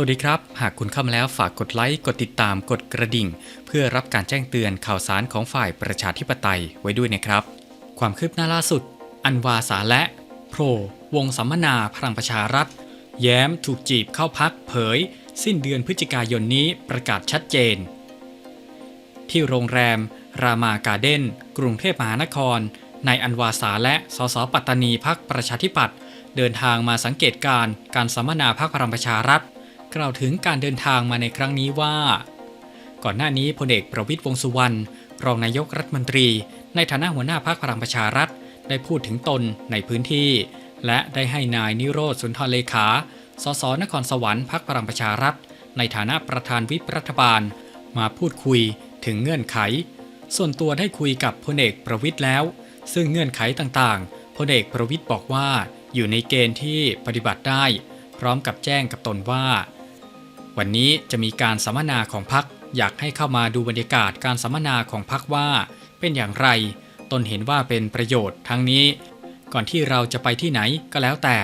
วัสดีครับ หากคุณเข้ามาแล้วฝากกดไลค์ กดติดตาม กดกระดิ่ง เพื่อรับการแจ้งเตือนข่าวสารของฝ่ายประชาธิปไตยไว้ด้วยนะครับ ความคืบหน้าล่าสุด อันวาสาและโผล่วงสัมมนาพลังประชารัฐ แย้มถูกจีบเข้าพักเผย สิ้นเดือนพฤศจิกายนนี้ประกาศชัดเจน ที่โรงแรม รามาการ์เด้น กรุงเทพมหานครนายอันวาสาและสสปัตตานีพักประชาธิปัตย์เดินทางมาสังเกตการณ์การสัมมนาพักพลังประชารัฐ กล่าวถึงการเดินทางมาในครั้งนี้ว่า ก่อนหน้านี้พลเอกประวิตยวงสุวรรณรองนายกรัฐมนตรี ในฐานะหัวหน้าพักพลังประชารัฐ ได้พูดถึงตนในพื้นที่ และได้ให้นายนิโรธสุนทรเลขา สสนครสวรรค์พักพลังประชารัฐ ในฐานะประธานวิปรัฐบาล มาพูดคุยถึงเงื่อนไข ส่วนตัวได้คุยกับพลเอกประวิตยแล้ว ซึ่งเงื่อนไขต่างๆพลเอกประวิตยบอกว่าอยู่ในเกณฑ์ที่ปฏิบัติได้ พร้อมกับแจ้งกับตนว่า วันนี้จะมีการสัมมนาของพักอยากให้เข้ามาดูบรรยากาศการสัมมนาของพักว่าเป็นอย่างไร ตนเห็นว่าเป็นประโยชน์ทั้งนี้ ก่อนที่เราจะไปที่ไหนก็แล้วแต่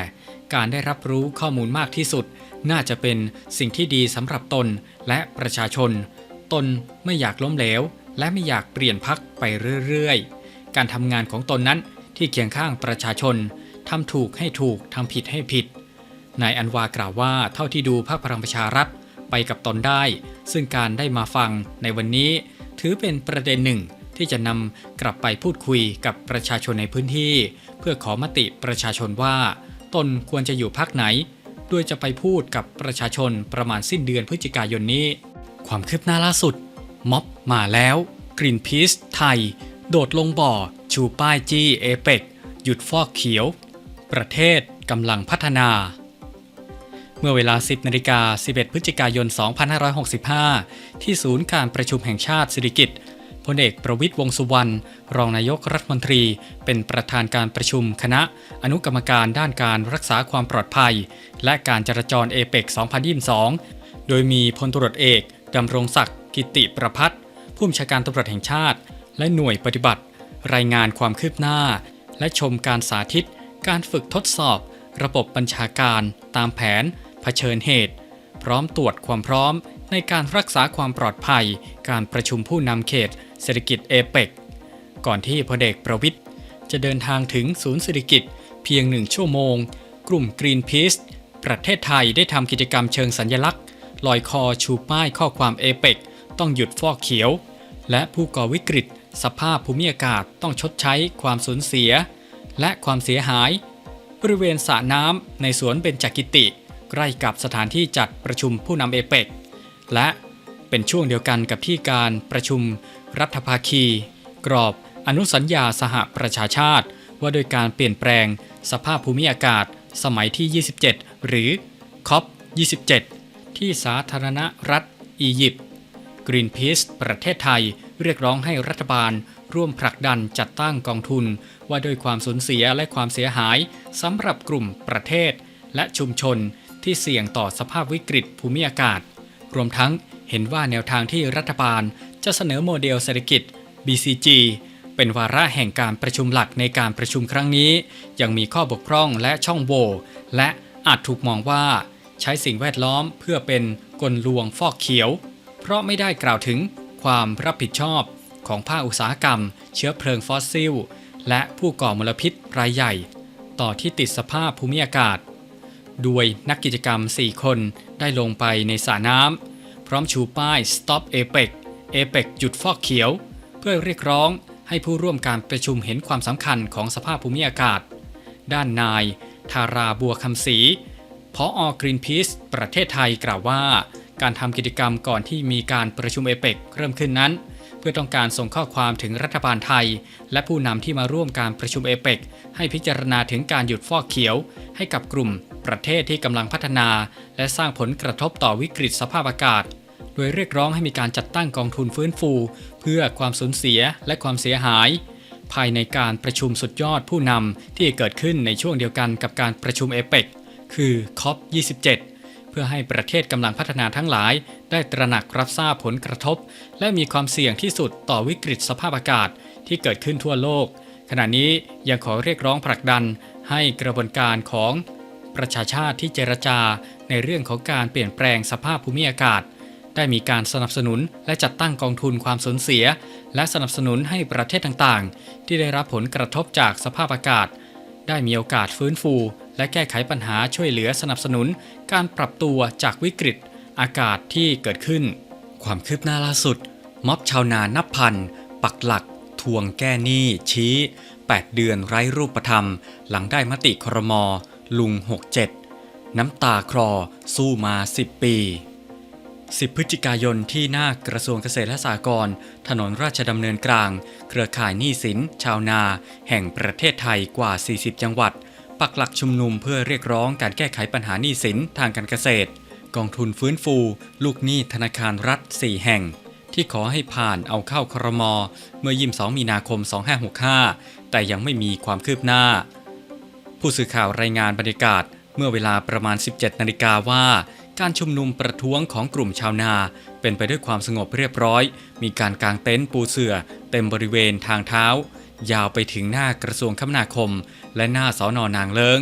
การได้รับรู้ข้อมูลมากที่สุด น่าจะเป็นสิ่งที่ดีสำหรับตนและประชาชน ตนไม่อยากล้มเหลว และไม่อยากเปลี่ยนพักไปเรื่อยๆ การทำงานของตนนั้นที่เคียงข้างประชาชนทำถูกให้ถูกทำผิดให้ผิดนายอันวากล่าวว่าเท่าที่ดูพรรคพลังประชารัฐ ไปกับตนได้ ซึ่งการได้มาฟังในวันนี้ ถือเป็นประเด็นหนึ่งที่จะนำกลับไปพูดคุยกับประชาชนในพื้นที่ เพื่อขอมติประชาชนว่า ตนควรจะอยู่พักไหนโดยจะไปพูดกับประชาชนประมาณสิ้นเดือนพฤศจิกายนนี้ ความคืบหน้าล่าสุด ม็อบมาแล้วกรีนพีซไทย โดดลงบ่อ ชูป้ายจี้เอเปกหยุดฟอกเขียว ประเทศกำลังพัฒนา มื่อเวลา 10นาฬิกา11 พฤศจิกายน 2565 ที่ศูนย์การประชุมแห่งชาติสิริกิติ์พลเอกประวิตยวงสุวรรณรองนายกรัฐมนตรี เป็นประธานการประชุมคณะ อนุกรรมการด้านการรักษาความปลอดภัย และการจราจรเอเปก2022 โดยมีพลตรวจเอกดำรงศักดิ์กิติประพัฒน์ผู้บัญชาการตำรวจแห่งชาติ และหน่วยปฏิบัติ รายงานความคืบหน้า และชมการสาธิต การฝึกทดสอบ ระบบบัญชาการ ตามแผน เผชิญเหตุ พร้อมตรวจความพร้อมในการรักษาความปลอดภัย การประชุมผู้นำเขต เศรษฐกิจเอเปกก่อนที่พลเอกประวิทย์จะเดินทางถึงศูนย์เศรษฐกิจเพียงหนึ่งชั่วโมง กลุ่ม Greenpeace ประเทศไทยได้ทำกิจกรรมเชิงสัญญลักษณ์ ลอยคอชูป้ายข้อความเอเปกต้องหยุดฟอกเขียว และผู้ก่อวิกฤต สภาพภูมิอากาศต้องชดใช้ความสูญเสีย และความเสียหาย บริเวณสระน้ำในสวนเบญจกิติ ใกล้กับสถานที่จัดประชุมผู้นำเอเปกและเป็นช่วงเดียวกันกับที่การประชุมรัฐภาคี กรอบอนุสัญญาสหประชาชาติ ว่าโดยการเปลี่ยนแปลงสภาพภูมิอากาศ สมัยที่ 27 หรือคอป27 ที่สาธารณรัฐอียิปต์ Greenpeace ประเทศไทยเรียกร้องให้รัฐบาลร่วมผลักดันจัดตั้งกองทุน ว่าโดยความสูญเสียและความเสียหายสำหรับกลุ่มประเทศ และชุมชน ที่เสี่ยงต่อสภาพวิกฤตภูมิอากาศ รวมทั้งเห็นว่าแนวทางที่รัฐบาลจะเสนอโมเดลเศรษฐกิจ BCG เป็นวาระแห่งการประชุมหลักในการประชุมครั้งนี้ ยังมีข้อบกพร่องและช่องโหว่และอาจถูกมองว่าใช้สิ่งแวดล้อมเพื่อเป็นกลลวงฟอกเขียว เพราะไม่ได้กล่าวถึงความรับผิดชอบของภาคอุตสาหกรรม เชื้อเพลิงฟอสซิล และผู้ก่อมลพิษรายใหญ่ ต่อที่ติดสภาพภูมิอากาศ ด้วยนักกิจกรรม 4 คนได้ลงไปในสระน้ำพร้อมชูป้าย Stop APEC APEC หยุดฟอกเขียว เพื่อเรียกร้องให้ผู้ร่วมการประชุมเห็นความสำคัญของสภาพภูมิอากาศ ด้านนาย ทาราบัวคำศรีพออกรีนพีซประเทศไทยกล่าวว่า การทำกิจกรรมก่อนที่มีการประชุมเอเปกเริ่มขึ้นนั้น พื่อต้องการส่งข้อความถึงรัฐบาลไทย และผู้นำที่มาร่วมการประชุมเอเปกให้พิจารณาถึงการหยุดฟอกเขียว ให้กับกลุ่ม ประเทศที่กำลังพัฒนา และสร้างผลกระทบต่อวิกฤตสภาพอากาศ โดยเรียกร้องให้มีการจัดตั้งกองทุนฟื้นฟู เพื่อความสูญเสียและความเสียหาย ภายในการประชุมสุดยอดผู้นำที่เกิดขึ้นในช่วงเดียวกันกับการประชุมเอเปกคือ COP27 เพื่อให้ประเทศกำลังพัฒนาทั้งหลาย ได้ตระหนักรับทราบผลกระทบ และมีความเสี่ยงที่สุดต่อวิกฤตสภาพอากาศที่เกิดขึ้นทั่วโลก ขณะนี้ยังขอเรียกร้องผลักดันให้กระบวนการของประชาชาติที่เจรจาในเรื่องของการเปลี่ยนแปลงสภาพภูมิอากาศ ได้มีการสนับสนุนและจัดตั้งกองทุนความสูญเสีย และสนับสนุนให้ประเทศต่างๆ ที่ได้รับผลกระทบจากสภาพอากาศ ได้มีโอกาสฟื้นฟู และแก้ไขปัญหาช่วยเหลือสนับสนุน การปรับตัวจากวิกฤต อากาศที่เกิดขึ้น ความคืบหน้าล่าสุด ม็อบชาวนานับพัน ปักหลัก ทวงแก้หนี้ ชี้ 8 เดือนไร้รูปธรรม หลังได้มติครม ลุง 67 น้ำตาคลอสู้มา 10 ปี 10 พฤศจิกายนที่หน้ากระทรวงเกษตรและสหกรณ์ถนนราชดำเนินกลาง เครือข่ายหนี้สิน ชาวนา แห่งประเทศไทยกว่า 40 จังหวัด ปักหลักชุมนุมเพื่อเรียกร้องการแก้ไขปัญหาหนี้สินทางการเกษตร กองทุนฟื้นฟู ลูกหนี้ธนาคารรัฐ 4 แห่ง ที่ขอให้ผ่านเอาเข้าครม เมื่อ 22 มีนาคม 2565 แต่ยังไม่มีความคืบหน้า ผู้สื่อข่าวรายงานบรรยากาศเมื่อเวลาประมาณ 17 นาฬิกาว่าการชุมนุมประท้วงของกลุ่มชาวนา เป็นไปด้วยความสงบเรียบร้อย มีการกางเต็นท์ปูเสื่อ เต็มบริเวณทางเท้า ยาวไปถึงหน้ากระทรวงคมนาคม และหน้าสอนอนางเลิง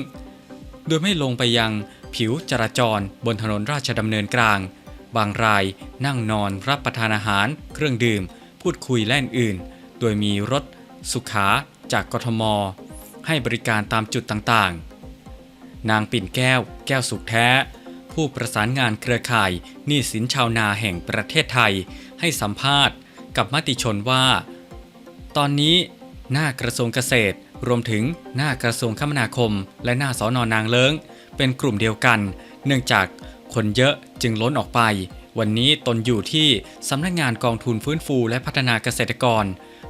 โดยไม่ลงไปยังผิวจราจรบนถนนราชดำเนินกลาง บางรายนั่งนอนรับประทานอาหาร เครื่องดื่ม พูดคุยและอื่น โดยมีรถสุขาจากกทม ให้บริการตามจุดต่างๆ นางปิ่นแก้ว แก้วสุขแท้ ผู้ประสานงานเครือข่ายหนี้สินชาวนาแห่งประเทศไทย ให้สัมภาษณ์กับมติชนว่า ตอนนี้ หน้ากระทรวงเกษตร รวมถึงหน้ากระทรวงคมนาคม และหน้าสอนอนางเลิงเป็นกลุ่มเดียวกัน เนื่องจากคนเยอะจึงล้นออกไป วันนี้ตนอยู่ที่สำนักงานกองทุนฟื้นฟูและพัฒนาเกษตรกร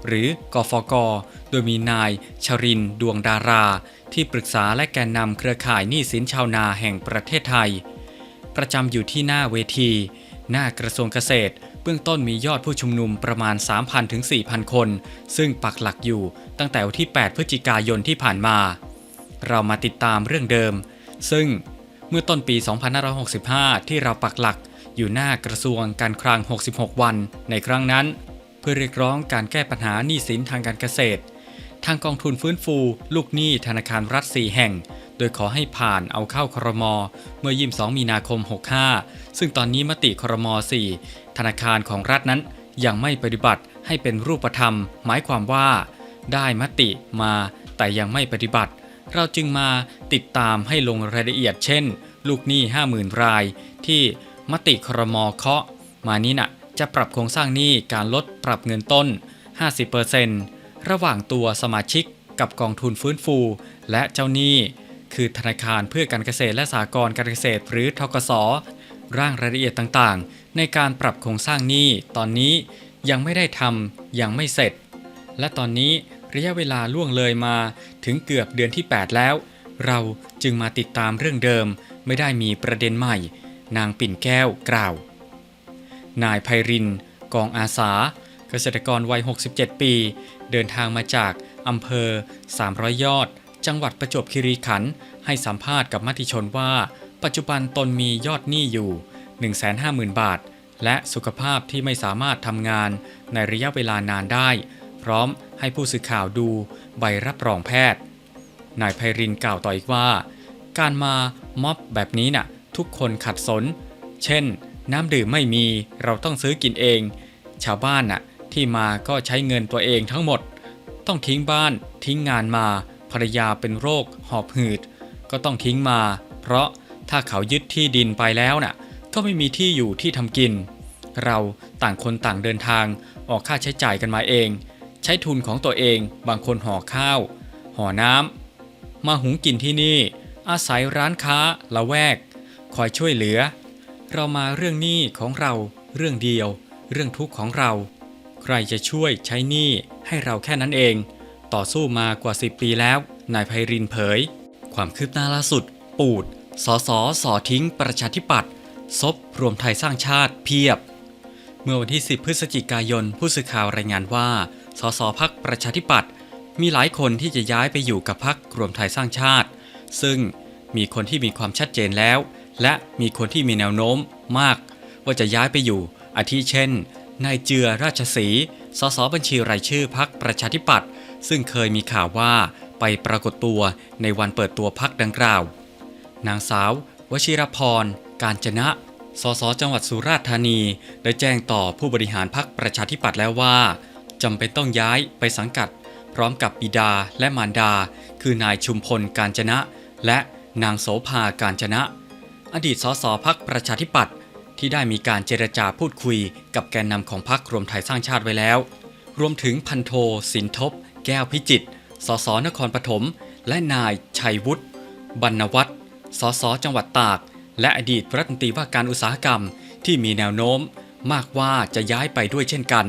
หรือกฟก โดยมีนายชรินดวงดารา ที่ปรึกษาและแกนนำเครือข่ายหนี้สินชาวนาแห่งประเทศไทย ประจำอยู่ที่หน้าเวที หน้ากระทรวงเกษตร เบื้องต้นมียอดผู้ชุมนุมประมาณ 3,000 ถึง 4,000 คน ซึ่งปักหลักอยู่ตั้งแต่วันที่ 8 พฤศจิกายนที่ผ่านมา เรามาติดตามเรื่องเดิม ซึ่งเมื่อต้นปี 2565 ที่เราปักหลักอยู่หน้ากระทรวงการคลัง 66 วัน ในครั้งนั้น เพื่อเรียกร้องการแก้ปัญหาหนี้สินทางการเกษตร ทางกองทุนฟื้นฟู ลูกหนี้ธนาคารรัฐ 4 แห่ง ดยขอให้ผ่านเอาเข้าครม เมื่อ 22 มีนาคม 65 ซึ่งตอนนี้มติครม 4 ธนาคารของรัฐนั้นยังไม่ปฏิบัติให้เป็นรูปธรรม หมายความว่า ได้มติมาแต่ยังไม่ปฏิบัติ เราจึงมาติดตามให้ลงรายละเอียดเช่น ลูกหนี้ 50,000 ราย ที่มติครมเคาะ มานี้น่ะจะปรับโครงสร้างหนี้การลดปรับเงินต้น 50%ระหว่างตัวสมาชิกกับกองทุนฟื้นฟู และเจ้าหนี้ คือธนาคารเพื่อการเกษตรและสหกรณ์การเกษตรหรือทกส ร่างรายละเอียดต่างๆ ในการปรับโครงสร้างหนี้ตอนนี้ยังไม่ได้ทำยังไม่เสร็จ และตอนนี้ระยะเวลาล่วงเลยมาถึงเกือบเดือนที่ 8 แล้ว เราจึงมาติดตามเรื่องเดิม ไม่ได้มีประเด็นใหม่ นางปิ่นแก้วกล่าว นายไพริน กองอาสา เกษตรกรวัย 67 ปี เดินทางมาจากอำเภอ 300 ยอด จังหวัดประจวบคีรีขันธ์ให้สัมภาษณ์กับมติชนว่า ปัจจุบันตนมียอดหนี้อยู่ 150,000 บาท และสุขภาพที่ไม่สามารถทำงานในระยะเวลานานได้ พร้อมให้ผู้สื่อข่าวดูใบรับรองแพทย์ นายไพรินกล่าวต่ออีกว่า การมาม็อบแบบนี้น่ะทุกคนขัดสน เช่น น้ำดื่มไม่มีเราต้องซื้อกินเอง ชาวบ้านน่ะที่มาก็ใช้เงินตัวเองทั้งหมด ต้องทิ้งบ้านทิ้งงานมา ภรรยาเป็นโรค หอบหืด ก็ต้องทิ้งมา เพราะถ้าเขายึดที่ดินไปแล้วน่ะ ก็ไม่มีที่อยู่ที่ทำกิน เราต่างคนต่างเดินทางออกค่าใช้จ่ายกันมาเอง ใช้ทุนของตัวเองบางคนห่อข้าว ห่อน้ำมาหุงกินที่นี่ อาศัยร้านค้าละแวก คอยช่วยเหลือ เรามาเรื่องหนี้ของเราเรื่องเดียว เรื่องทุกข์ของเรา ใครจะช่วยใช้หนี้ให้เราแค่นั้นเอง ต่อสู้มากว่า 10 ปีแล้ว นายไพรินเผย ความคืบหน้าล่าสุด ปูด สสสอทิ้งประชาธิปัตย์ซบรวมไทยสร้างชาติเพียบ เมื่อวันที่ 10 พฤศจิกายน ผู้สื่อข่าวรายงานว่า สสพักประชาธิปัตย์มีหลายคนที่จะย้ายไปอยู่กับพักรวมไทยสร้างชาติ ซึ่งมีคนที่มีความชัดเจนแล้ว และมีคนที่มีแนวโน้มมาก ว่าจะย้ายไปอยู่ อาทิเช่น นายเจือราชสี สสบัญชีรายชื่อพักประชาธิปัตย์ ซึ่งเคยมีข่าวว่าไปปรากฏตัวในวันเปิดตัวพักดังกล่าว นางสาว วชิรพร การจนะ สสจังหวัดสุราษฎร์ธานี ได้แจ้งต่อผู้บริหารพรรคประชาธิปัตย์แล้วว่าจำเป็นต้องย้ายไปสังกัด พร้อมกับบิดาและมารดา คือนายชุมพลการจนะ และนางโสภาการจนะ อดีตสสพักประชาธิปัตย์ที่ได้มีการเจรจาพูดคุยกับแกนนำของพักรวมไทยสร้างชาติไว้แล้ว รวมถึงพันโทสินทบ แก้วพิจิตรสสนครปฐม และนายชัยวุฒิบรรณวัฒน์สสจังหวัดตาก และอดีตรัฐมนตรีว่าการอุตสาหกรรมที่มีแนวโน้มมากว่าจะย้ายไปด้วยเช่นกัน